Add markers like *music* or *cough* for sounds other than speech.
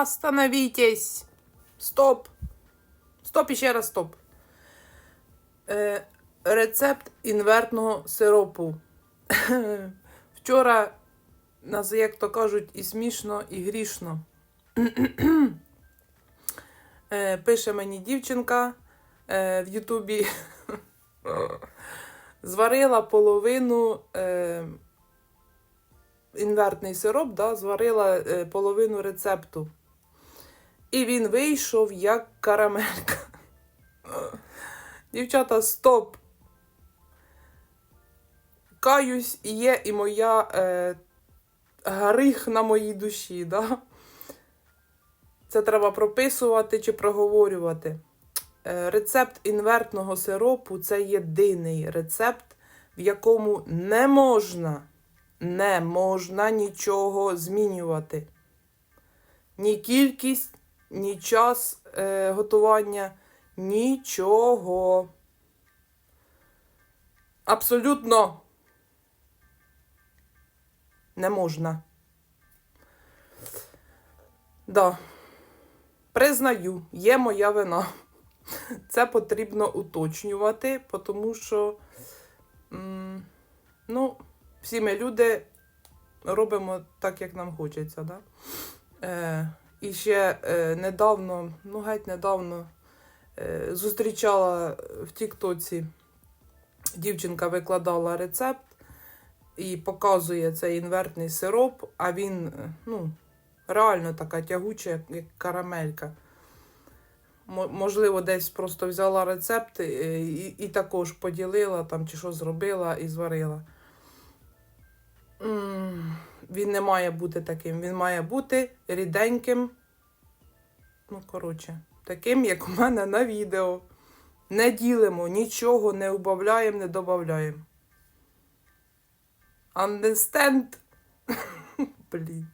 Остановитесь! Стоп! Стоп і ще раз стоп. Е, рецепт інвертного сиропу. *laughs* Вчора нас, як то кажуть, і смішно, і грішно. *clears throat* е, пише мені дівчинка е, в Ютубі. *laughs* Зварила половину е, інвертний сироп, да, зварила е, половину рецепту. І він вийшов як карамелька. Дівчата, стоп! Каюсь, є і моя е, гріх на моїй душі. Да? Це треба прописувати чи проговорювати. Е, Рецепт інвертного сиропу це єдиний рецепт, в якому не можна, не можна нічого змінювати. Ні кількість, ні час е, готування, нічого. Абсолютно не можна. Да. Признаю, є моя вина. Це потрібно уточнювати, тому що ну, всі ми люди робимо так, як нам хочеться. Да? Е, і ще е, недавно, ну геть недавно, е, зустрічала в Тіктоці, дівчинка викладала рецепт і показує цей інвертний сироп, а він, е, ну, реально така тягуча, як, карамелька. Можливо, десь просто взяла рецепт і, і також поділила там, чи що зробила і зварила. Він не має бути таким. Він має бути ріденьким. Ну, коротше, таким, як у мене на відео. Не ділимо, нічого не убавляємо, не додаємо. Understand? *laughs* Блін.